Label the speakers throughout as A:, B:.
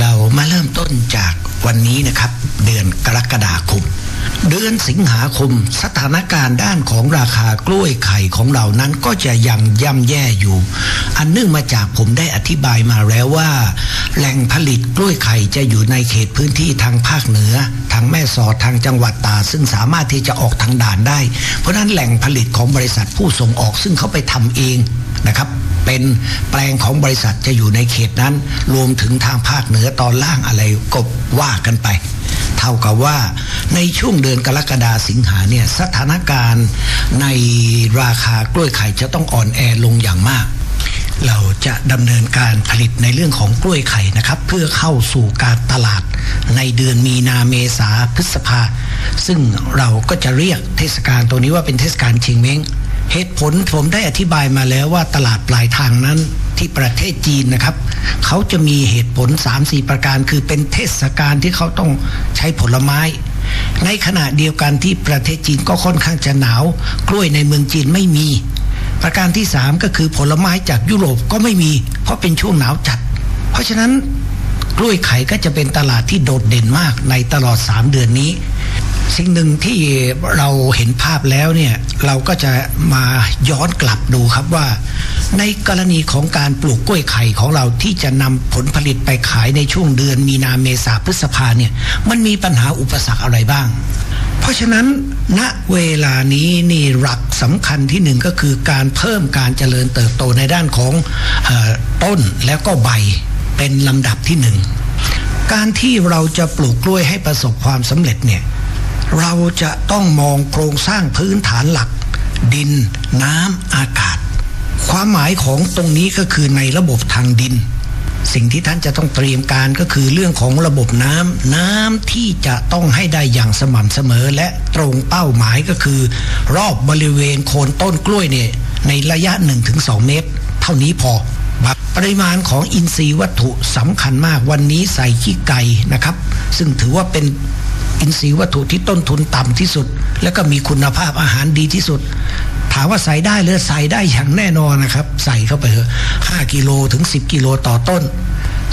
A: เรามาเริ่มต้นจากวันนี้นะครับ เดือนกรกฎาคม เดือนสิงหาคม สถานการณ์ด้านของราคากล้วยไข่ของเรานั้นก็จะยังย่ำแย่อยู่ อันเนื่องมาจากผมได้อธิบายมาแล้วว่า แหล่งผลิตกล้วยไข่จะอยู่ในเขตพื้นที่ทางภาคเหนือ ทางแม่สอดทางจังหวัดตา ซึ่งสามารถที่จะออกทางด่านได้ เพราะฉะนั้นแหล่งผลิตของบริษัทผู้ส่งออกซึ่งเขาไปทำเอง นะครับ เป็นแปลงของบริษัทจะอยู่ในเขตนั้น รวมถึงทางภาคเหนือตอนล่างอะไรก็ว่ากันไป เท่ากับว่าในช่วงเดือนกรกฎาสิงหาเนี่ยสถานการณ์ในราคากล้วยไข่จะต้องอ่อนแอลงอย่างมากเราจะดำเนินการผลิตในเรื่องของกล้วยไข่นะครับ เพื่อเข้าสู่การตลาดในเดือนมีนาเมษาพฤษภา ซึ่งเราก็จะเรียกเทศกาลตัวนี้ว่าเป็นเทศกาลเชงเม้ง เหตุผลผมได้อธิบายมาแล้วว่าตลาดปลายทางนั้นที่ประเทศจีนนะครับ เขาจะมีเหตุผล 3-4 ประการ คือเป็นเทศกาลที่เขาต้องใช้ผลไม้ ในขณะเดียวกันที่ประเทศจีนก็ค่อนข้างจะหนาว กล้วยในเมืองจีนไม่มี ประการที่ 3 ก็คือผลไม้จากยุโรปก็ไม่มี เพราะเป็นช่วงหนาวจัด เพราะฉะนั้นกล้วยไข่ก็จะเป็นตลาดที่โดดเด่นมากในตลอด 3 เดือนนี้ สิ่งหนึ่งที่เราเห็นภาพแล้วเนี่ยเราก็จะมาย้อนกลับดูครับว่า ในกรณีของการปลูกกล้วยไข่ของเราที่จะนำผลผลิตไปขายในช่วงเดือนมีนาเมษาพฤษภาเนี่ยมันมีปัญหาอุปสรรคอะไรบ้าง เพราะฉะนั้นณเวลานี้นี่หลักสำคัญที่หนึ่งก็คือการเพิ่มการเจริญเติบโตในด้านของออต้นแล้วก็ใบเป็นลำดับที่หนึ่งการที่เราจะปลูกกล้วยให้ประสบความสำเร็จเนี่ย เราจะต้องมองโครงสร้างพื้นฐานหลัก ดิน น้ำอากาศ ความหมายของตรงนี้ก็คือในระบบทางดิน สิ่งที่ท่านจะต้องเตรียมการก็คือเรื่องของระบบน้ำน้ำที่จะต้องให้ได้อย่างสม่ำเสมอและตรงเป้าหมายก็คือ รอบบริเวณโคนต้นกล้วยเนี่ยในระยะ 1-2 เมตร เท่านี้พอปริมาณของอินทรีย์วัตถุสำคัญมากวันนี้ใส่ขี้ไก่นะครับ ซึ่งถือว่าเป็น อินทรีย์วัตถุที่ต้นทุนต่ำที่สุด แล้วก็มีคุณภาพอาหารดีที่สุด ถามว่าใส่ได้หรือใส่ได้อย่างแน่นอนนะครับ ใส่เข้าไปเถอะ5กิโลถึง 10 กิโลต่อต้น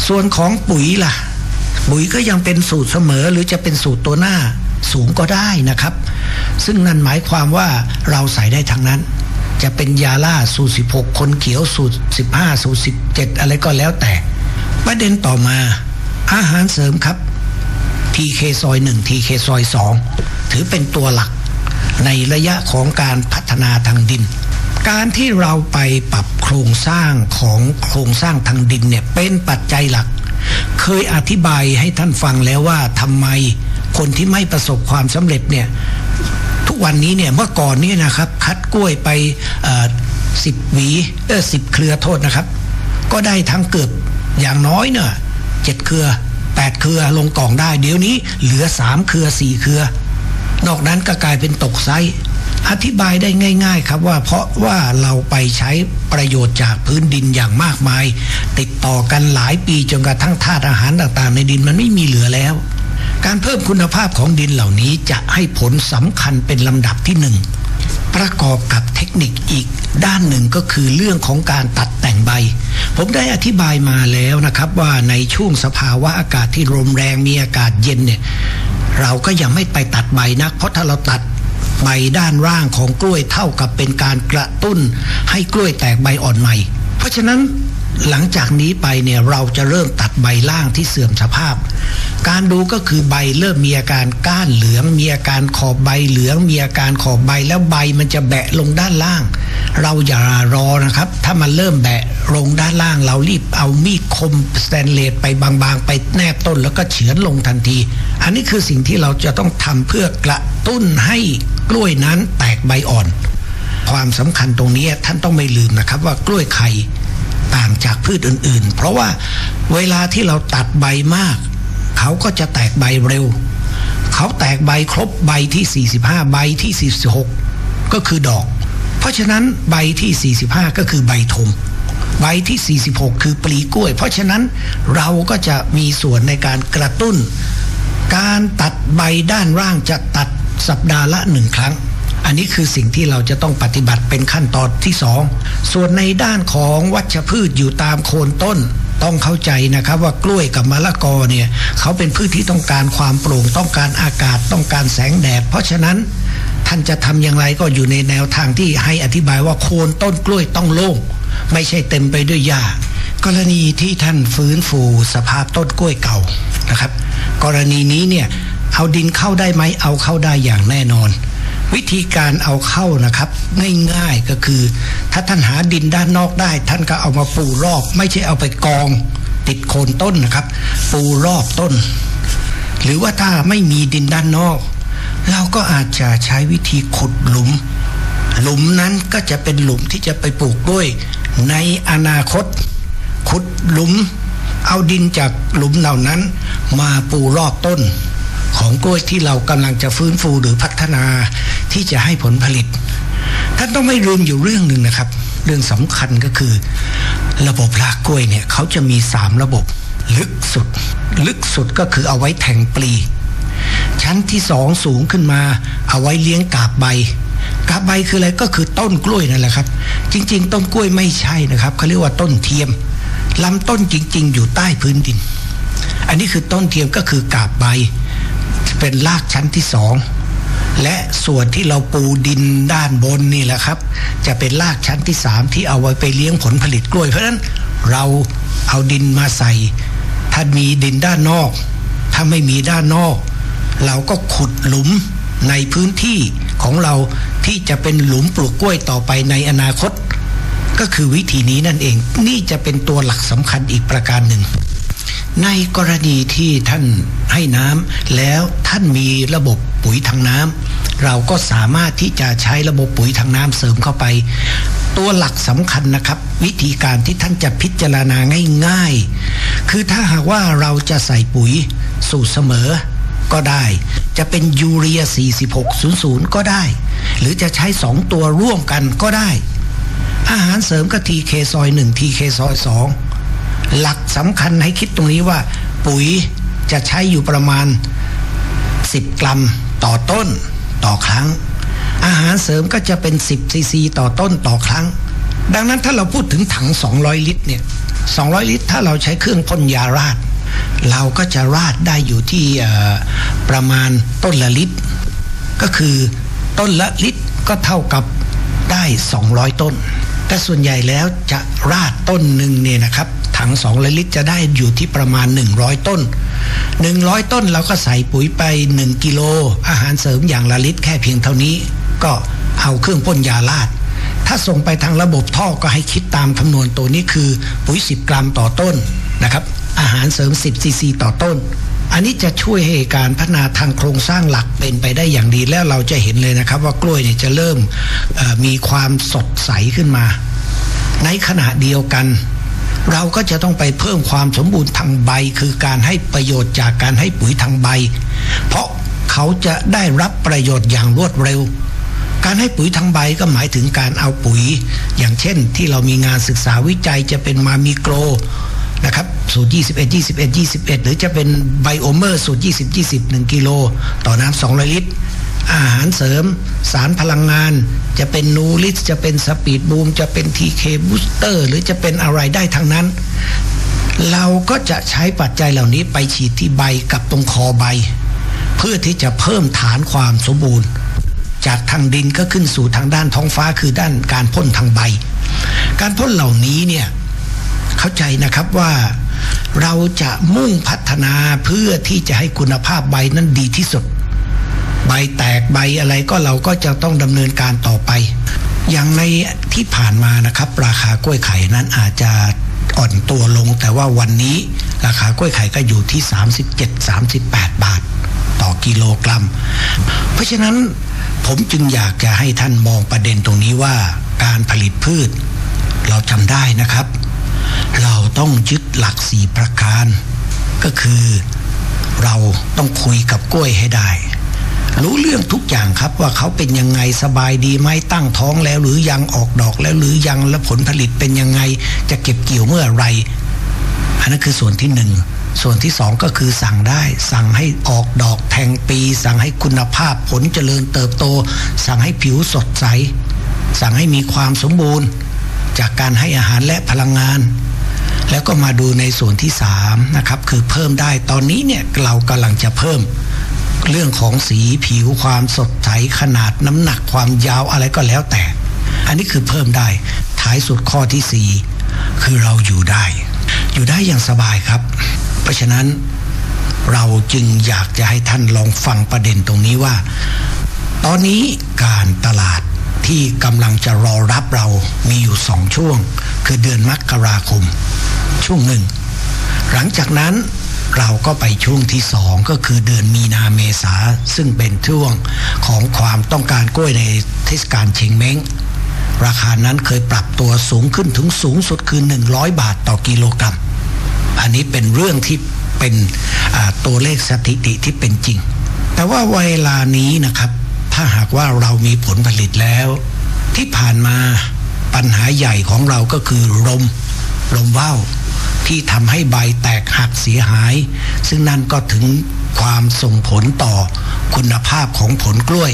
A: ส่วนของปุ๋ยล่ะ ปุ๋ยก็ยังเป็นสูตรเสมอหรือจะเป็นสูตรตัวหน้าสูงก็ได้นะครับ ซึ่งนั่นหมายความว่าเราใส่ได้ทั้งนั้น จะเป็นยาล่าสูตร16 คนเขียวสูตร 15 สูตร 17 อะไรก็แล้วแต่ ประเด็นต่อมาอาหารเสริมครับ TK ซอย1 TK ซอย2ถือเป็นตัวหลักในระยะของการพัฒนาทางดิน การที่เราไปปรับโครงสร้างของโครงสร้างทางดินเนี่ยเป็นปัจจัยหลัก เคยอธิบายให้ท่านฟังแล้วว่าทำไมคนที่ไม่ประสบความสำเร็จเนี่ยทุกวันนี้เนี่ยเมื่อก่อนนี่นะครับ คัดกล้วยไปสิบหวีเออสิบเครือโทษนะครับ ก็ได้ทั้งเกือบอย่างน้อยเนี่ยเจ็ดเครือ แปดเครือลงกล่องได้ เดี๋ยวนี้เหลือสามเครือสี่เครือ นอกนั้นก็กลายเป็นตกไซอธิบายได้ง่าย ๆ ครับว่าเพราะว่าเราไปใช้ประโยชน์จากพื้นดินอย่างมากมาย ติดต่อกันหลายปีจนกระทั่งธาตุอาหารต่างๆ ในดินมันไม่มีเหลือแล้ว การเพิ่มคุณภาพของดินเหล่านี้จะให้ผลสำคัญเป็นลำดับที่หนึ่งประกอบกับเทคนิคอีกด้านหนึ่งก็คือเรื่องของการตัดแต่งใบ ผมได้อธิบายมาแล้วนะครับว่าในช่วงสภาวะอากาศที่ลมแรงมีอากาศเย็นเนี่ยเราก็ยังไม่ไปตัดใบนัก เพราะถ้าเราตัดใบด้านล่างของกล้วยเท่ากับเป็นการกระตุ้นให้กล้วยแตกใบอ่อนใหม่ เพราะฉะนั้นหลังจากนี้ไปเนี่ยเราจะเริ่มตัดใบล่างที่เสื่อมสภาพ การดูก็คือใบเริ่มมีอาการก้านเหลือง มีอาการขอบใบเหลือง มีอาการขอบใบแล้วใบมันจะแบะลงด้านล่าง เราอย่ารอนะครับ ถ้ามันเริ่มแบะลงด้านล่าง เรารีบเอามีดคมสแตนเลสไปบางๆ ไปแนบต้นแล้วก็เฉือนลงทันที อันนี้คือสิ่งที่เราจะต้องทำเพื่อกระตุ้นให้กล้วยนั้นแตกใบอ่อน ความสำคัญตรงนี้ท่านต้องไม่ลืมนะครับว่ากล้วยไข่ต่างจากพืชอื่นๆ เพราะว่าเวลาที่เราตัดใบมาก เขาก็จะแตกใบเร็ว เขาแตกใบครบใบที่ 45 ใบที่ 46 ก็คือดอก เพราะฉะนั้นใบที่ 45 ก็คือใบธงใบที่ 46 คือปลีกล้วย เพราะฉะนั้นเราก็จะมีส่วนในการกระตุ้น การตัดใบด้านล่างจะตัดสัปดาห์ละหนึ่งครั้ง อันนี้คือสิ่งที่เราจะต้องปฏิบัติเป็นขั้นตอนที่สองส่วนในด้านของวัชพืชอยู่ตามโคนต้น ต้องเข้าใจนะครับว่ากล้วยกับมะละกอเนี่ยเขาเป็นพืชที่ต้องการความโปร่ง ต้องการอากาศต้องการแสงแดด เพราะฉะนั้นท่านจะทำอย่างไรก็อยู่ในแนวทางที่ให้อธิบายว่าโคนต้นกล้วยต้องโล่งไม่ใช่เต็มไปด้วยหญ้ากรณีที่ท่านฟื้นฟูสภาพต้นกล้วยเก่านะครับ กรณีนี้เนี่ยเอาดินเข้าได้ไหมเอาเข้าได้อย่างแน่นอน วิธีการเอาเข้านะครับ ง่ายๆก็คือ ถ้าท่านหาดินด้านนอกได้ ท่านก็เอามาปูรอบ ไม่ใช่เอาไปกอง ติดโคนต้นนะครับ ปูรอบต้น หรือว่าถ้าไม่มีดินด้านนอก เราก็อาจจะใช้วิธีขุดหลุม หลุมนั้นก็จะเป็นหลุมที่จะไปปลูกด้วย ในอนาคต ขุดหลุม เอาดินจากหลุมเหล่านั้น มาปูรอบต้นของกล้วยที่เรากำลังจะฟื้นฟูหรือพัฒนา ที่จะให้ผลผลิต ท่านต้องไม่ลืมอยู่เรื่องหนึ่งนะครับ เรื่องสำคัญก็คือ ระบบรากกล้วยเนี่ยเขาจะมีสามระบบ ลึกสุด ลึกสุดก็คือเอาไว้แทงปลี ชั้นที่สองสูงขึ้นมา เอาไว้เลี้ยงกาบใบกาบใบคืออะไรก็คือต้นกล้วยนั่นแหละครับ จริง ๆ ต้นกล้วยไม่ใช่นะครับเขาเรียกว่าต้นเทียมลำต้นจริง ๆ อยู่ใต้พื้นดิน อันนี้คือต้นเทียมก็คือกาบใบ เป็นรากชั้นที่สอง และส่วนที่เราปูดินด้านบนนี่แหละครับ จะเป็นรากชั้นที่สามที่เอาไว้ไปเลี้ยงผลผลิตกล้วย เพราะฉะนั้นเราเอาดินมาใส่ ถ้ามีดินด้านนอก ถ้าไม่มีด้านนอก เราก็ขุดหลุมในพื้นที่ของเราที่จะเป็นหลุมปลูกกล้วยต่อไปในอนาคต ก็คือวิธีนี้นั่นเอง นี่จะเป็นตัวหลักสำคัญอีกประการหนึ่ง ในกรณีที่ท่านให้น้ำแล้วท่านมีระบบปุ๋ยทางน้ำ เราก็สามารถที่จะใช้ระบบปุ๋ยทางน้ำเสริมเข้าไป ตัวหลักสำคัญนะครับ วิธีการที่ท่านจะพิจารณาง่ายๆ คือถ้าหากว่าเราจะใส่ปุ๋ยสูตรเสมอก็ได้ จะเป็นยูเรีย 4600 ก็ได้ หรือจะใช้สองตัวร่วมกันก็ได้ อาหารเสริมก็ทีเคซอย1ทีเคซอย2หลักสำคัญให้คิดตรงนี้ว่า ปุ๋ยจะใช้อยู่ประมาณ 10 กรัมต่อต้น ต่อครั้ง อาหารเสริมก็จะเป็น 10ซีซีต่อต้นต่อครั้ง ดังนั้นถ้าเราพูดถึงถัง 200 ลิตรเนี่ย200 ลิตร ถ้าเราใช้เครื่องพ่นยาราด เราก็จะราดได้อยู่ที่ประมาณต้นละลิตร ก็คือต้นละลิตรก็เท่ากับได้ 200 ต้น แต่ส่วนใหญ่แล้วจะราดต้นหนึ่งเนี่ยนะครับ ถัง2ลิตรจะได้อยู่ที่ประมาณ 100 ต้น 100 ต้นเราก็ใส่ปุ๋ยไป 1 กิโล อาหารเสริมอย่างละลิตรแค่เพียงเท่านี้ ก็เอาเครื่องพ่นยาลาด ถ้าส่งไปทางระบบท่อก็ให้คิดตามคำนวณตัวนี้คือปุ๋ย 10 กรัมต่อต้นนะครับ อาหารเสริม 10 ซีซีต่อต้นอันนี้จะช่วยให้การพัฒนาทางโครงสร้างหลักเป็นไปได้อย่างดีแล้วเราจะเห็นเลยนะครับว่ากล้วยเนี่ยจะเริ่มมีความสดใสขึ้นมา ในขณะเดียวกัน เราก็จะต้องไปเพิ่มความสมบูรณ์ทางใบ คือการให้ประโยชน์จากการให้ปุ๋ยทางใบ เพราะเขาจะได้รับประโยชน์อย่างรวดเร็ว การให้ปุ๋ยทางใบก็หมายถึงการเอาปุ๋ย อย่างเช่นที่เรามีงานศึกษาวิจัยจะเป็นมามิโกรนะครับสูตร 21 21 21 หรือจะเป็นไบโอเมอร์สูตร 20 20 1กิโลต่อน้ำ200 ลิตร อาหารเสริม สารพลังงาน จะเป็นนูริสจะเป็นสปีดบูม จะเป็นทีเคบูสเตอร์หรือจะเป็นอะไรได้ทั้งนั้น เราก็จะใช้ปัจจัยเหล่านี้ไปฉีดที่ใบกับตรงคอใบ เพื่อที่จะเพิ่มฐานความสมบูรณ์ จากทางดินก็ขึ้นสู่ทางด้านท้องฟ้าคือด้านการพ่นทางใบ การพ่นเหล่านี้เนี่ยเข้าใจนะครับว่าเราจะมุ่งพัฒนาเพื่อที่จะให้คุณภาพใบนั้นดีที่สุด ใบแตกใบอะไรก็เราก็จะต้องดำเนินการต่อไป อย่างในที่ผ่านมานะครับ ราคากล้วยไข่นั้นอาจจะอ่อนตัวลง แต่ว่าวันนี้ราคากล้วยไข่ก็อยู่ที่ 37-38 บาท ต่อกิโลกรัม เพราะฉะนั้นผมจึงอยากจะให้ท่านมองประเด็นตรงนี้ว่าการผลิตพืช เราจำได้นะครับ เราต้องยึดหลักสี่ประการ ก็คือเราต้องคุยกับกล้วยให้ได้ รู้เรื่องทุกอย่างครับว่าเขาเป็นยังไงสบายดีไหมตั้งท้องแล้ว หรือยังออกดอกแล้วหรือยังและผลผลิตเป็นยังไง จะเก็บเกี่ยวเมื่อไรอันนั้นคือส่วนที่หนึ่งส่วนที่สองก็คือสั่งได้ สั่งให้ออกดอกแทงปี สั่งให้คุณภาพผลเจริญเติบโต สั่งให้ผิวสดใส สั่งให้มีความสมบูรณ์ จากการให้อาหารและพลังงาน แล้วก็มาดูในส่วนที่3นะครับคือเพิ่มได้ตอนนี้เนี่ยเรากำลังจะเพิ่ม เรื่องของสีผิวความสดใสขนาดน้ำหนักความยาวอะไรก็แล้วแต่ อันนี้คือเพิ่มได้ท้ายสุดข้อที่ 4 คือเราอยู่ได้ อยู่ได้อย่างสบายครับ เพราะฉะนั้นเราจึงอยากจะให้ท่านลองฟังประเด็นตรงนี้ว่า ตอนนี้การตลาดที่กำลังจะรอรับเรามีอยู่สองช่วง คือเดือนมกราคม ช่วงหนึ่ง หลังจากนั้น เราก็ไปช่วงที่สองก็คือเดือนมีนาเมษาซึ่งเป็นช่วงของความต้องการกล้วยในเทศกาลเชงเม้งราคานั้นเคยปรับตัวสูงขึ้นถึงสูงสุดคือ 100 บาทต่อกิโลกรัม อันนี้เป็นเรื่องที่เป็นตัวเลขสถิติที่เป็นจริง แต่ว่าเวลานี้นะครับ ถ้าหากว่าเรามีผลผลิตแล้ว ที่ผ่านมาปัญหาใหญ่ของเราก็คือลมลมว่าว ที่ทำให้ใบแตกหักเสียหาย ซึ่งนั่นก็ถึงความส่งผลต่อคุณภาพของผลกล้วย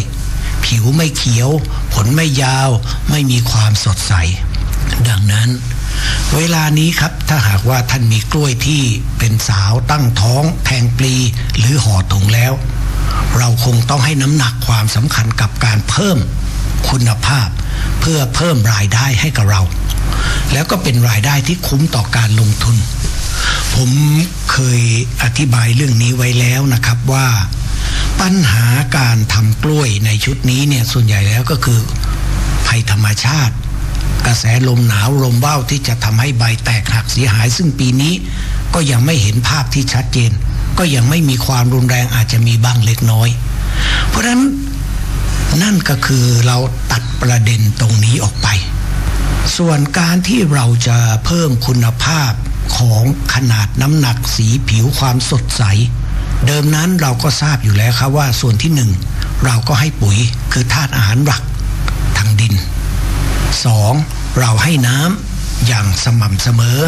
A: ผิวไม่เขียว ผลไม่ยาว ไม่มีความสดใส ดังนั้น เวลานี้ครับถ้าหากว่าท่านมีกล้วยที่เป็นสาวตั้งท้อง แทงปลี หรือห่อถุงแล้ว เราคงต้องให้น้ำหนักความสำคัญกับการเพิ่มคุณภาพ เพื่อเพิ่มรายได้ให้กับเรา แล้วก็เป็นรายได้ที่คุ้มต่อการลงทุน ผมเคยอธิบายเรื่องนี้ไว้แล้วนะครับว่าปัญหาการทำกล้วยในชุดนี้เนี่ยส่วนใหญ่แล้วก็คือภัยธรรมชาติ กระแสลมหนาวลมว่าวที่จะทำให้ใบแตกหักเสียหาย ซึ่งปีนี้ก็ยังไม่เห็นภาพที่ชัดเจน ก็ยังไม่มีความรุนแรงอาจจะมีบ้างเล็กน้อย เพราะฉะนั้นนั่นก็คือเราตัดประเด็นตรงนี้ออกไป ส่วนการที่เราจะเพิ่มคุณภาพของขนาดน้ำหนักสีผิวความสดใส เดิมนั้นเราก็ทราบอยู่แล้วครับว่าส่วนที่หนึ่งเราก็ให้ปุ๋ยคือธาตุอาหารหลักทางดิน 2. เราให้น้ำอย่างสม่ำเสมอ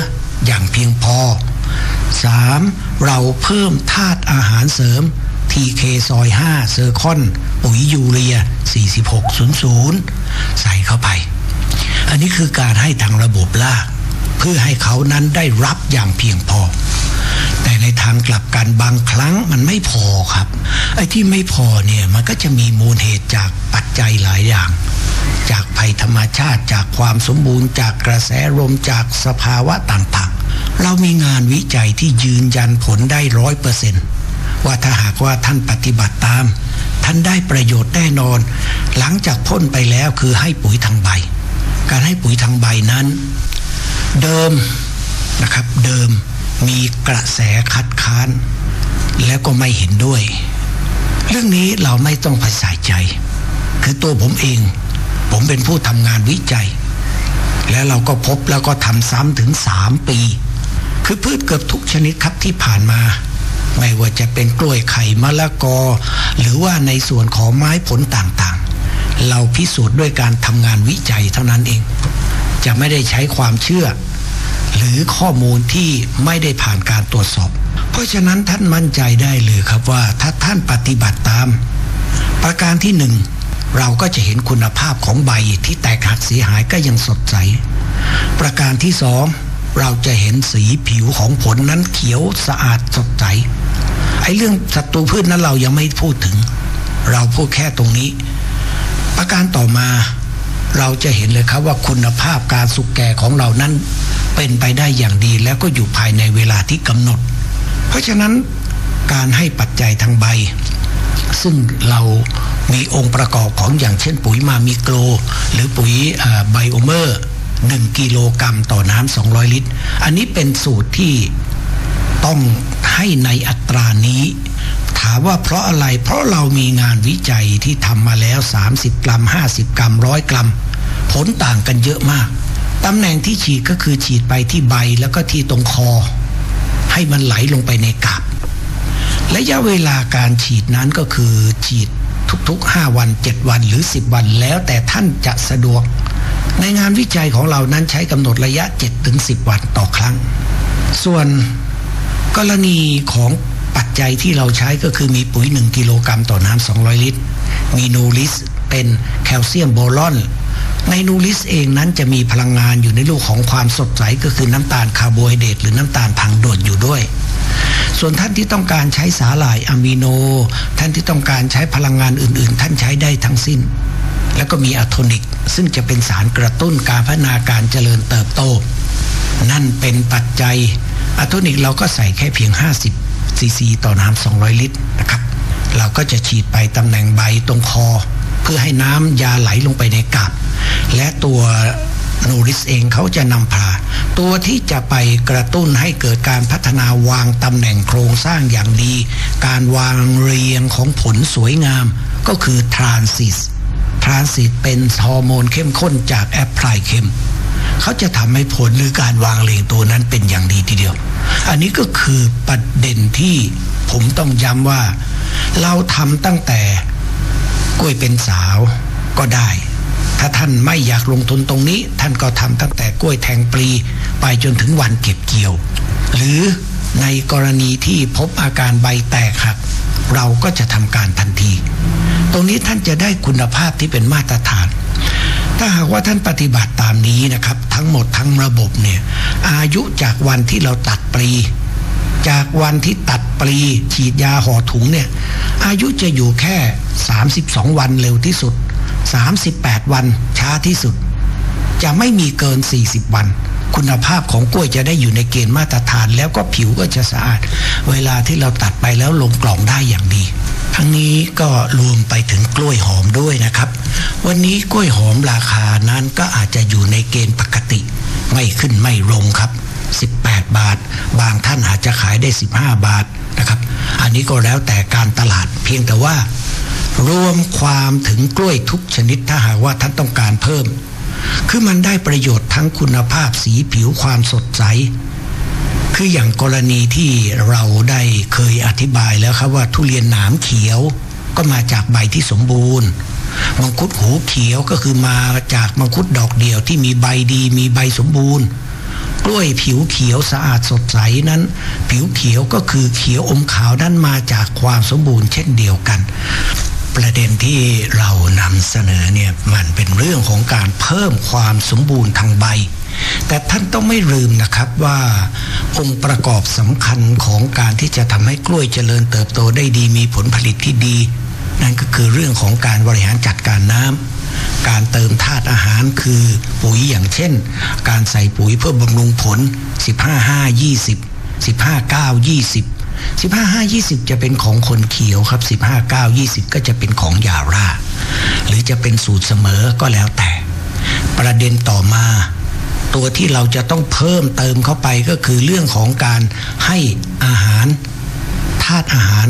A: อย่างเพียงพอ 3. เราเพิ่มธาตุอาหารเสริม TK ซอย5เซอร์คอน ปุ๋ยยูเรีย 4600 ใส่เข้าไป อันนี้คือการให้ทางระบบลาก เพื่อให้เขานั้นได้รับอย่างเพียงพอ แต่ในทางกลับกันบางครั้งมันไม่พอครับ ไอ้ที่ไม่พอเนี่ยมันก็จะมีมูลเหตุจากปัจจัยหลายอย่างจากภัยธรรมชาติจากความสมบูรณ์จากกระแสลมจากสภาวะต่างๆ เรามีงานวิจัยที่ยืนยันผลได้ร้อยเปอร์เซนต์ว่าถ้าหากว่าท่านปฏิบัติตาม ท่านได้ประโยชน์แน่นอน หลังจากพ่นไปแล้วคือให้ปุ๋ยทางใบ การให้ปุ๋ยทางใบนั้น เดิมนะครับเดิมมีกระแสคัดค้าน แล้วก็ไม่เห็นด้วย เรื่องนี้เราไม่ต้องไปใส่ใจ คือตัวผมเอง ผมเป็นผู้ทำงานวิจัย แล้วเราก็พบแล้วก็ทำซ้ำถึงสามปี คือพืชเกือบทุกชนิดครับที่ผ่านมา ไม่ว่าจะเป็นกล้วยไข่มะละกอ หรือว่าในส่วนของไม้ผลต่าง เราพิสูจน์ด้วยการทำงานวิจัยเท่านั้นเอง จะไม่ได้ใช้ความเชื่อ หรือข้อมูลที่ไม่ได้ผ่านการตรวจสอบ เพราะฉะนั้นท่านมั่นใจได้เลยครับว่าถ้าท่านปฏิบัติตาม ประการที่หนึ่งเราก็จะเห็นคุณภาพของใบที่แตกหักเสียหายก็ยังสดใส ประการที่สองเราจะเห็นสีผิวของผลนั้นเขียวสะอาดสดใสไอ้เรื่องศัตรูพืชนั้นเรายังไม่พูดถึง เราพูดแค่ตรงนี้ ประการต่อมาเราจะเห็นเลยครับว่าคุณภาพการสุกแก่ของเรานั้น เป็นไปได้อย่างดีแล้วก็อยู่ภายในเวลาที่กำหนด เพราะฉะนั้นการให้ปัจจัยทางใบ ซึ่งเรามีองค์ประกอบของอย่างเช่นปุ๋ยมามิโกร หรือปุ๋ยไบโอเมอร์หนึ่งกิโลกรัมต่อน้ำสองร้อยลิตร อันนี้เป็นสูตรที่ต้องให้ในอัตรานี้ ถามว่าเพราะอะไร เพราะเรามีงานวิจัยที่ทำมาแล้ว 30 กรัม 50 กรัมร้อยกรัม ผลต่างกันเยอะมากตำแหน่งที่ฉีดก็คือฉีดไปที่ใบแล้วก็ที่ตรงคอ ให้มันไหลลงไปในกาบระยะเวลาการฉีดนั้นก็คือฉีดทุกๆ 5 วัน 7 วันหรือ 10 วันแล้วแต่ท่านจะสะดวก ในงานวิจัยของเรานั้นใช้กำหนดระยะ 7-10 วันต่อครั้ง ส่วนกรณีของ ปัจจัยที่เราใช้ก็คือมีปุ๋ย 1 กิโลกรัมต่อน้ำ200 ลิตร มีนูริสเป็นแคลเซียมโบรอน ในนูริสเองนั้นจะมีพลังงานอยู่ในลูกของความสดใสก็คือน้ำตาลคาร์โบไฮเดรตหรือน้ำตาลพังโดดอยู่ด้วยส่วนท่านที่ต้องการใช้สาหร่ายอะมิโน ท่านที่ต้องการใช้พลังงานอื่น ๆ ท่านใช้ได้ทั้งสิ้น แล้วก็มีอะโทนิก ซึ่งจะเป็นสารกระตุ้นการพัฒนาการเจริญเติบโต นั่นเป็นปัจจัยอะโทนิกเราก็ใส่แค่เพียง 50 ซีซีต่อน้ำ200 ลิตรนะครับ เราก็จะฉีดไปตำแหน่งใบตรงคอ เพื่อให้น้ำยาไหลลงไปในกาบและตัวโนริสเองเขาจะนำพา ตัวที่จะไปกระตุ้นให้เกิดการพัฒนาวางตำแหน่งโครงสร้างอย่างดี การวางเรียงของผลสวยงาม ก็คือทรานซิสทรานซิสเป็นฮอร์โมนเข้มข้นจากแอปพลายเคม เขาจะทำให้ผลหรือการวางเรียงตัวนั้นเป็นอย่างดีทีเดียว อันนี้ก็คือประเด็นที่ผมต้องย้ำว่า เราทำตั้งแต่กล้วยเป็นสาวก็ได้ ถ้าท่านไม่อยากลงทุนตรงนี้ ท่านก็ทำตั้งแต่กล้วยแทงปลีไปจนถึงวันเก็บเกี่ยว หรือในกรณีที่พบอาการใบแตกหัก เราก็จะทำการทันที ตรงนี้ท่านจะได้คุณภาพที่เป็นมาตรฐาน ถ้าหากว่าท่านปฏิบัติตามนี้นะครับ ทั้งหมดทั้งระบบเนี่ยอายุจากวันที่เราตัดปลีจากวันที่ตัดปลีฉีดยาห่อถุงเนี่ยอายุจะอยู่แค่ 32 วันเร็วที่สุด 38 วันช้าที่สุด จะไม่มีเกิน 40 วัน คุณภาพของกล้วยจะได้อยู่ในเกณฑ์มาตรฐาน แล้วก็ผิวก็จะสะอาด เวลาที่เราตัดไปแล้วลงกล่องได้อย่างดี ทั้งนี้ก็รวมไปถึงกล้วยหอมด้วยนะครับ วันนี้กล้วยหอมราคานั้นก็อาจจะอยู่ในเกณฑ์ปกติ ไม่ขึ้นไม่ลงครับ 18 บาท บางท่านอาจจะขายได้ 15 บาทนะครับ อันนี้ก็แล้วแต่การตลาดเพียงแต่ว่า รวมความถึงกล้วยทุกชนิดถ้าหากว่าท่านต้องการเพิ่ม คือมันได้ประโยชน์ทั้งคุณภาพสีผิวความสดใส คืออย่างกรณีที่เราได้เคยอธิบายแล้วครับว่าทุเรียนหนามเขียวก็มาจากใบที่สมบูรณ์ มังคุดหูเขียวก็คือมาจากมังคุดดอกเดียวที่มีใบดีมีใบสมบูรณ์ กล้วยผิวเขียวสะอาดสดใสนั้น ผิวเขียวก็คือเขียวอมขาวนั้นมาจากความสมบูรณ์เช่นเดียวกัน ประเด็นที่เรานำเสนอเนี่ยมันเป็นเรื่องของการเพิ่มความสมบูรณ์ทางใบ แต่ท่านต้องไม่ลืมนะครับว่าองค์ประกอบสำคัญของการที่จะทำให้กล้วยเจริญเติบโตได้ดีมีผลผลิตที่ดี นั่นก็คือเรื่องของการบริหารจัดการน้ำการเติมธาตุอาหารคือปุ๋ยอย่างเช่น การใส่ปุ๋ยเพื่อบำรุงผล 15 5 20 15 9 20 15 5 20จะเป็นของคนเขียวครับ15 9 20ก็จะเป็นของยาร่า หรือจะเป็นสูตรเสมอก็แล้วแต่ ประเด็นต่อมาตัวที่เราจะต้องเพิ่มเติมเข้าไปก็คือเรื่องของการให้อาหารธาตุอาหาร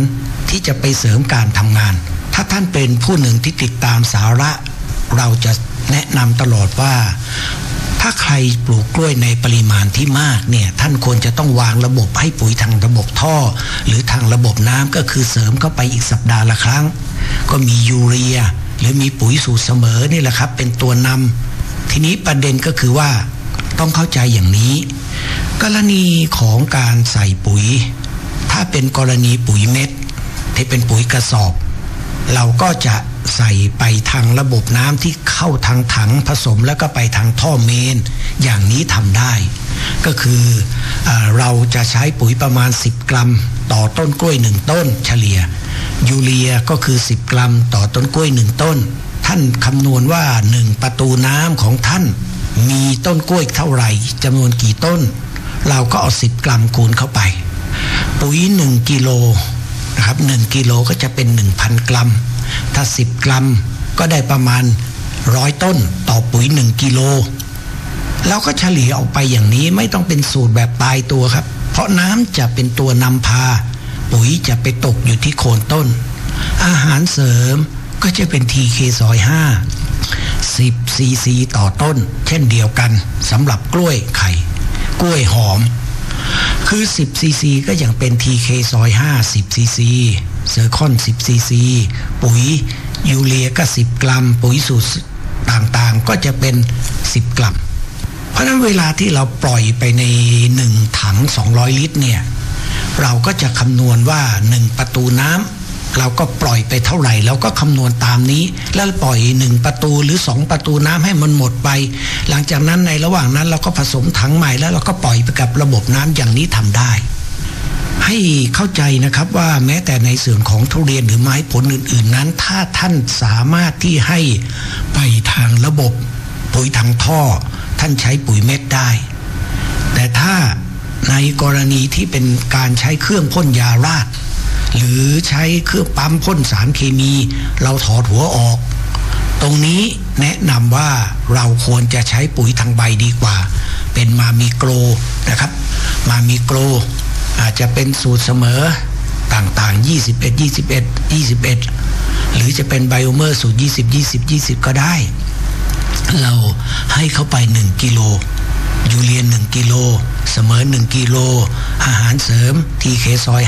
A: ที่จะไปเสริมการทำงาน ถ้าท่านเป็นผู้หนึ่งที่ติดตามสาระ เราจะแนะนำตลอดว่า ถ้าใครปลูกกล้วยในปริมาณที่มากเนี่ยท่านควรจะต้องวางระบบให้ปุ๋ยทางระบบท่อ หรือทางระบบน้ำก็คือเสริมเข้าไปอีกสัปดาห์ละครั้ง ก็มียูเรีย หรือมีปุ๋ยสูตรเสมอนี่แหละครับ เป็นตัวนำทีนี้ประเด็นก็คือว่าต้องเข้าใจอย่างนี้ กรณีของการใส่ปุ๋ย ถ้าเป็นกรณีปุ๋ยเม็ดที่เป็นปุ๋ยกระสอบ เราก็จะ ใส่ไปทางระบบน้ำที่เข้าทางถังผสมแล้วก็ไปทางท่อเมน อย่างนี้ทำได้ ก็คือเอเราจะใช้ปุ๋ยประมาณ 10 กรัม ต่อต้นกล้วยหนึ่งต้นเฉลี่ย ยูเรียก็คือ 10 กรัม ต่อต้นกล้วยหนึ่งต้น ท่านคำนวณว่าหนึ่งประตูน้ำของท่าน มีต้นกล้วยเท่าไหร่จำนวนกี่ต้น เราก็เอา 10 กรัมคูณเข้าไป ปุ๋ย 1 กิโลนะครับ1กิโลก็จะเป็น 1,000 กรัม ถ้า 10 กรัมก็ได้ประมาณร้อยต้นต่อปุ๋ย 1 กิโลแล้วก็เฉลี่ยออกไปอย่างนี้ไม่ต้องเป็นสูตรแบบตายตัวครับ เพราะน้ำจะเป็นตัวนำพา ปุ๋ยจะไปตกอยู่ที่โคนต้น อาหารเสริมก็จะเป็นทีเคซอย5 10ซีซีต่อต้น เช่นเดียวกันสำหรับกล้วยไข่ กล้วยหอม คือ 10ซีซีก็ยังเป็น TK ซอย5 10ซีซี เซอร์คอน10ซีซีปุ๋ยยูเรียก็ 10 กรัม ปุ๋ยสูตรต่างๆก็จะเป็น 10 กรัม เพราะฉะนั้นเวลาที่เราปล่อยไปใน 1 ถัง 200 ลิตรเนี่ย เราก็จะคำนวณว่า 1 ประตูน้ำเราก็ปล่อยไปเท่าไหร่เราก็คำนวณตามนี้ แล้วปล่อยหนึ่งประตูหรือสองประตูน้ำให้มันหมดไป หลังจากนั้นในระหว่างนั้นเราก็ผสมถังใหม่แล้วเราก็ปล่อยไปกับระบบน้ำอย่างนี้ทำได้ ให้เข้าใจนะครับว่าแม้แต่ในส่วนของทุเรียนหรือไม้ผลอื่น ๆ นั้น ถ้าท่านสามารถที่ให้ไปทางระบบปุ๋ยทางท่อ ท่านใช้ปุ๋ยเม็ดได้ แต่ถ้าในกรณีที่เป็นการใช้เครื่องพ่นยาราดหรือใช้เครื่องปั๊มพ่นสารเคมี เราถอดหัวออก ตรงนี้แนะนำว่าเราควรจะใช้ปุ๋ยทางใบดีกว่า เป็นมามีโกรนะครับ มามีโกร อาจจะเป็นสูตรเสมอต่างๆ 21 21 21 หรือจะเป็นไบโอเมอร์สูตร 20 20 20 ก็ได้ เราให้เข้าไป 1 กิโลยูเรียน 1 กิโล เสมอ 1 กิโล อาหารเสริมทีเคซอย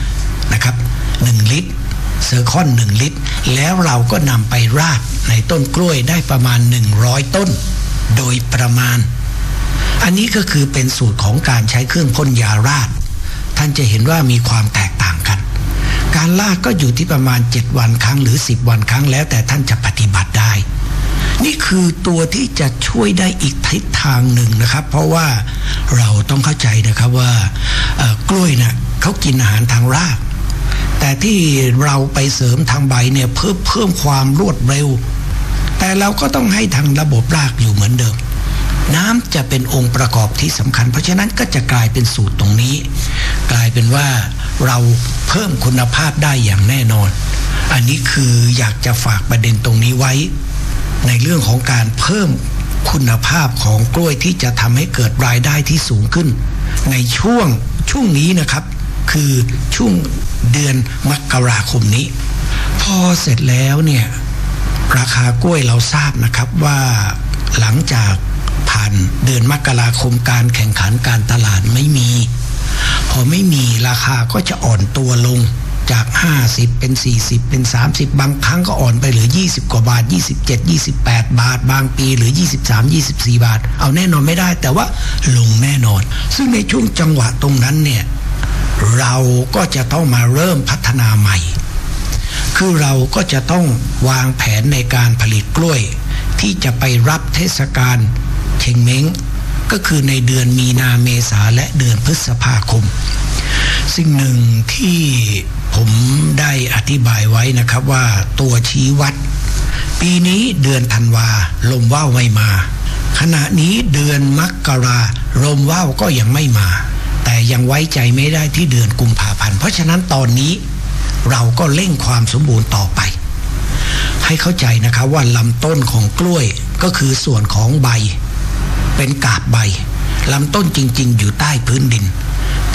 A: 5 นะครับ 1 ลิตร เซอร์คอน 1 ลิตร แล้วเราก็นำไปราดในต้นกล้วยได้ประมาณ 100 ต้น โดยประมาณ อันนี้ก็คือเป็นสูตรของการใช้เครื่องพ่นยาราด ท่านจะเห็นว่ามีความแตกต่างกัน การลาดก็อยู่ที่ประมาณ 7 วันครั้งหรือ 10 วันครั้งแล้วแต่ท่านจะปฏิบัติได้ นี่คือตัวที่จะช่วยได้อีกทิศทางหนึ่งนะครับ เพราะว่าเราต้องเข้าใจนะครับว่ากล้วยนะ่ะเขากินอาหารทางราก แต่ที่เราไปเสริมทางใบเนี่ยเพิ่มเพิ่มความรวดเร็ว แต่เราก็ต้องให้ทางระบบรากอยู่เหมือนเดิม น้ำจะเป็นองค์ประกอบที่สำคัญ เพราะฉะนั้นก็จะกลายเป็นสูตรตรงนี้ กลายเป็นว่าเราเพิ่มคุณภาพได้อย่างแน่นอน อันนี้คืออยากจะฝากประเด็นตรงนี้ไว้ ในเรื่องของการเพิ่มคุณภาพของกล้วยที่จะทำให้เกิดรายได้ที่สูงขึ้น ในช่วงช่วงนี้นะครับ คือช่วงเดือนมกราคมนี้ พอเสร็จแล้วเนี่ยราคากล้วยเราทราบนะครับว่าหลังจาก ผ่านเดือนมกราคมการแข่งขันการตลาดไม่มี พอไม่มีราคาก็จะอ่อนตัวลงจาก 50 เป็น 40 เป็น 30 บางครั้งก็อ่อนไปเหลือ 20 กว่าบาท 27 28 บาท บางปีหรือ 23 24 บาท เอาแน่นอนไม่ได้แต่ว่าลงแน่นอน ซึ่งในช่วงจังหวะตรงนั้นเนี่ย เราก็จะต้องมาเริ่มพัฒนาใหม่ คือเราก็จะต้องวางแผนในการผลิตกล้วย ที่จะไปรับเทศกาล เชงเม้งก็คือในเดือนมีนาเมษาและเดือนพฤษภาคม สิ่งหนึ่งที่ผมได้อธิบายไว้นะครับว่าตัวชี้วัด ปีนี้เดือนธันวาลมว่าวไม่มา ขณะนี้เดือนมกราลมว่าวก็ยังไม่มา แต่ยังไว้ใจไม่ได้ที่เดือนกุมภาพันธ์เพราะฉะนั้นตอนนี้เราก็เร่งความสมบูรณ์ต่อไป ให้เข้าใจนะครับว่าลำต้นของกล้วยก็คือส่วนของใบ เป็นกาบใบลำต้นจริง ๆ อยู่ใต้พื้นดิน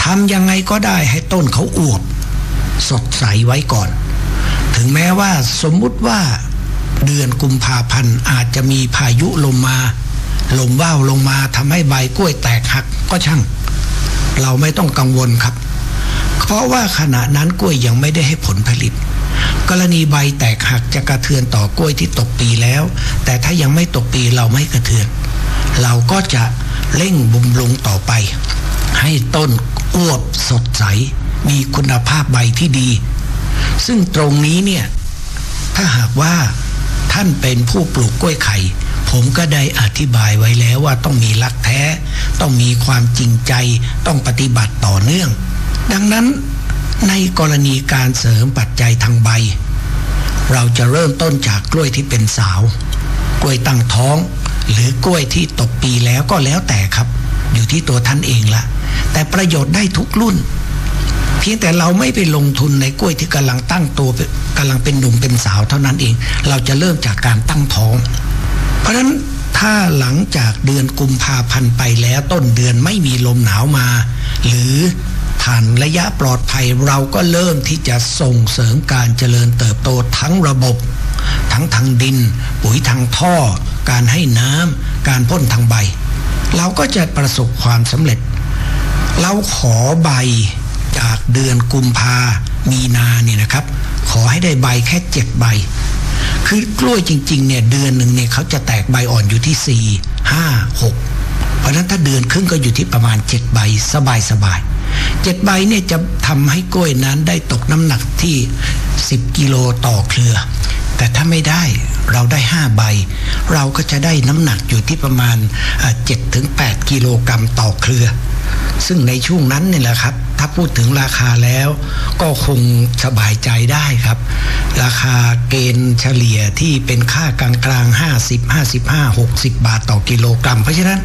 A: ทำยังไงก็ได้ให้ต้นเขาอวบ สดใสไว้ก่อน ถึงแม้ว่าสมมุติว่าเดือนกุมภาพันธ์อาจจะมีพายุลมมาลมว่าวลงมาทำให้ใบกล้วยแตกหักก็ช่าง เราไม่ต้องกังวลครับ เพราะว่าขณะนั้นกล้วยยังไม่ได้ให้ผลผลิต กรณีใบแตกหักจะกระเทือนต่อกล้วยที่ตกปีแล้ว แต่ถ้ายังไม่ตกปีเราไม่กระเทือน เราก็จะเร่งบุมรงต่อไป ให้ต้นอวบสดใส มีคุณภาพใบที่ดี ซึ่งตรงนี้เนี่ย ถ้าหากว่าท่านเป็นผู้ปลูกกล้วยไข่ ผมก็ได้อธิบายไว้แล้วว่าต้องมีรักแท้ ต้องมีความจริงใจ ต้องปฏิบัติต่อเนื่อง ดังนั้นในกรณีการเสริมปัจจัยทางใบ เราจะเริ่มต้นจากกล้วยที่เป็นสาว กล้วยตั้งท้อง หรือกล้วยที่ตกปีแล้วก็แล้วแต่ครับ อยู่ที่ตัวท่านเองละแต่ประโยชน์ได้ทุกรุ่น เพียงแต่เราไม่ไปลงทุนในกล้วยที่กำลังตั้งตัวกำลังเป็นหนุ่มเป็นสาวเท่านั้นเอง เราจะเริ่มจากการตั้งท้อง เพราะฉะนั้นถ้าหลังจากเดือนกุมภาพันธ์ไปแล้วต้นเดือนไม่มีลมหนาวมา หรือผ่านระยะปลอดภัยเราก็เริ่มที่จะส่งเสริมการเจริญเติบโตทั้งระบบ ทั้งทางดิน ปุ๋ยทางท่อ การให้น้ำการพ่นทางใบ เราก็จะประสบความสำเร็จ เราขอใบจากเดือนกุมภามีนาเนี่ยนะครับ ขอให้ได้ใบแค่เจ็ดใบ คือกล้วยจริงๆเนี่ยเดือนหนึ่งเนี่ยเขาจะแตกใบอ่อนอยู่ที่สี่ห้าหกเพราะนั้นถ้าเดือนครึ่งก็อยู่ที่ประมาณเจ็ดใบสบายสบายเจ็ดใบเนี่ยจะทำให้กล้วยนั้นได้ตกน้ำหนักที่ 10 กิโลต่อเครือ แต่ถ้าไม่ได้ เราได้ 5 ใบ เราก็จะได้น้ำหนักอยู่ที่ประมาณ7ถึง8กิโลกรัมต่อเครือ ซึ่งในช่วงนั้นนี่แหละครับ ถ้าพูดถึงราคาแล้วก็คงสบายใจได้ครับ ราคาเกณฑ์เฉลี่ยที่เป็นค่ากลางกลาง50 55 60 บาทต่อกิโลกรัม เพราะฉะนั้น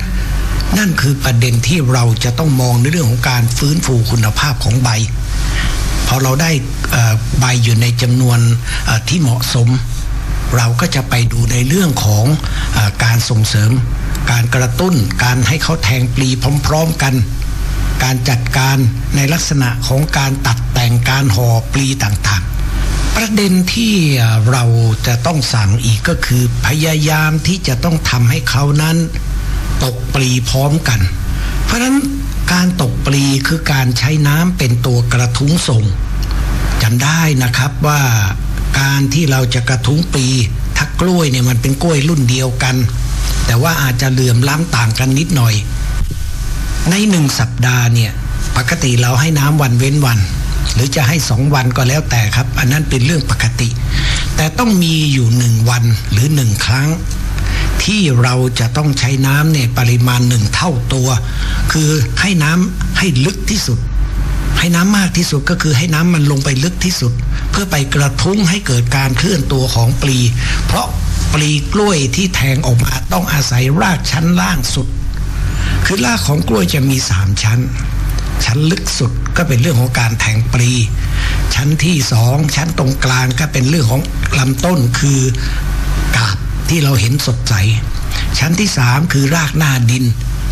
A: นั่นคือประเด็นที่เราจะต้องมองในเรื่องของการฟื้นฟูคุณภาพของใบพอเราได้ใบอยู่ในจำนวนที่เหมาะสม เราก็จะไปดูในเรื่องของอการส่งเสริม การกระตุ้นการให้เขาแทงปลีพร้อม ๆ กัน การจัดการในลักษณะของการตัดแต่งการห่อปลีต่างๆ ประเด็นที่เราจะต้องสั่งอีกก็คือพยายามที่จะต้องทำให้เขานั้นตกปลีพร้อมกัน เพราะฉะนั้นการตกปลีคือการใช้น้ำเป็นตัวกระทุ้งส่งจำได้นะครับว่า การที่เราจะกระทุ้งปีถ้ากล้วยเนี่ยมันเป็นกล้วยรุ่นเดียวกัน แต่ว่าอาจจะเหลื่อมล้ำต่างกันนิดหน่อย ในหนึ่งสัปดาห์เนี่ยปกติเราให้น้ำวันเว้นวัน หรือจะให้สองวันก็แล้วแต่ครับ อันนั้นเป็นเรื่องปกติ แต่ต้องมีอยู่หนึ่งวันหรือหนึ่งครั้ง ที่เราจะต้องใช้น้ำเนี่ยปริมาณหนึ่งเท่าตัว คือให้น้ำให้ลึกที่สุด ให้น้ำมากที่สุดก็คือให้น้ำมันลงไปลึกที่สุด เพื่อไปกระทุ้งให้เกิดการเคลื่อนตัวของปลี เพราะปลีกล้วยที่แทงออกมาต้องอาศัยรากชั้นล่างสุด คือรากของกล้วยจะมีสามชั้น ชั้นลึกสุดก็เป็นเรื่องของการแทงปลี ชั้นที่สองชั้นตรงกลางก็เป็นเรื่องของลำต้นคือกาบที่เราเห็นสดใส ชั้นที่สามคือรากหน้าดิน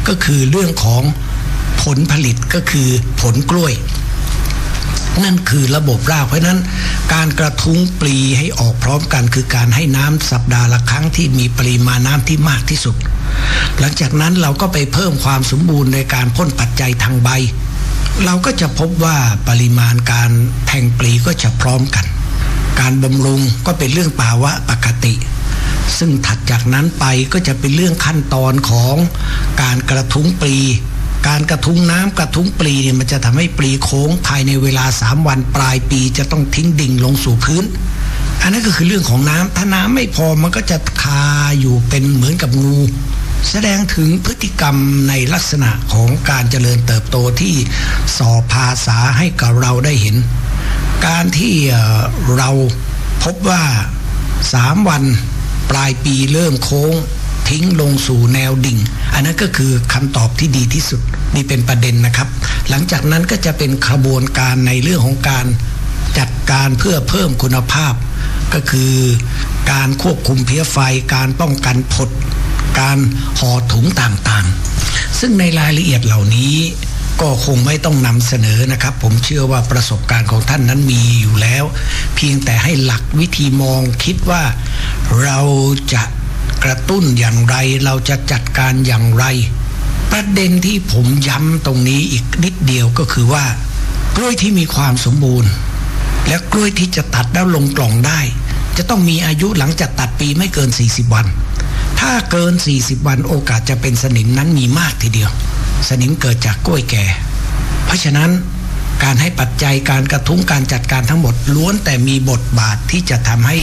A: ก็คือเรื่องของผลผลิตก็คือผลกล้วย นั่นคือระบบรากเพราะนั้น การกระทุ้งปลีให้ออกพร้อมกัน คือการให้น้ำสัปดาห์ละครั้งที่มีปริมาณน้ำที่มากที่สุด หลังจากนั้นเราก็ไปเพิ่มความสมบูรณ์ในการพ่นปัจจัยทางใบ เราก็จะพบว่าปริมาณการแทงปลีก็จะพร้อมกัน การบำรุงก็เป็นเรื่องภาวะปกติซึ่งถัดจากนั้นไปก็จะเป็นเรื่องขั้นตอนของการกระทุ้งปลี การกระทุ้งน้ำกระทุ้งปลีเนี่ยมันจะทำให้ปลีโค้งภายในเวลาสามวันปลายปีจะต้องทิ้งดิ่งลงสู่พื้น อันนั้นก็คือเรื่องของน้ำถ้าน้ำไม่พอมันก็จะคาอยู่เป็นเหมือนกับงู แสดงถึงพฤติกรรมในลักษณะของการเจริญเติบโตที่สอภาษาให้กับเราได้เห็น การที่เราพบว่าสามวันปลายปีเริ่มโค้ง ทิ้งลงสู่แนวดิ่ง อันนั้นก็คือคำตอบที่ดีที่สุดนี่เป็นประเด็นนะครับ หลังจากนั้นก็จะเป็นขบวนการในเรื่องของการจัดการเพื่อเพิ่มคุณภาพ ก็คือการควบคุมเพี้ยไฟ การป้องกันผด การห่อถุงต่างๆ ซึ่งในรายละเอียดเหล่านี้ก็คงไม่ต้องนำเสนอนะครับ ผมเชื่อว่าประสบการณ์ของท่านนั้นมีอยู่แล้ว เพียงแต่ให้หลักวิธีมองคิดว่าเราจะ กระตุ้นอย่างไรเราจะจัดการอย่างไร ประเด็นที่ผมย้ำตรงนี้อีกนิดเดียวก็คือว่า กล้วยที่มีความสมบูรณ์ และกล้วยที่จะตัดแล้วลงกล่องได้ จะต้องมีอายุหลังจากตัดปีไม่เกิน 40 วัน ถ้าเกิน 40 วันโอกาสจะเป็นสนิมนั้นมีมากทีเดียว สนิมเกิดจากกล้วยแก่ เพราะฉะนั้น การให้ปัจจัยการกระทุ้งการจัดการทั้งหมดล้วนแต่มีบทบาทที่จะทำให้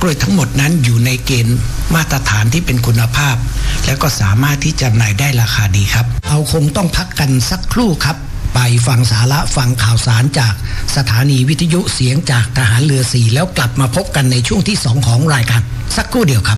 A: กล้วยทั้งหมดนั้นอยู่ในเกณฑ์มาตรฐานที่เป็นคุณภาพ แล้วก็สามารถที่จะหน่ายได้ราคาดีครับเอาคงต้องพักกันสักครู่ครับ ไปฟังสาระฟังข่าวสารจากสถานีวิทยุเสียงจากทหารเรือสีแล้วกลับมาพบกันในช่วงที่สองของรายการสักครู่เดียวครับ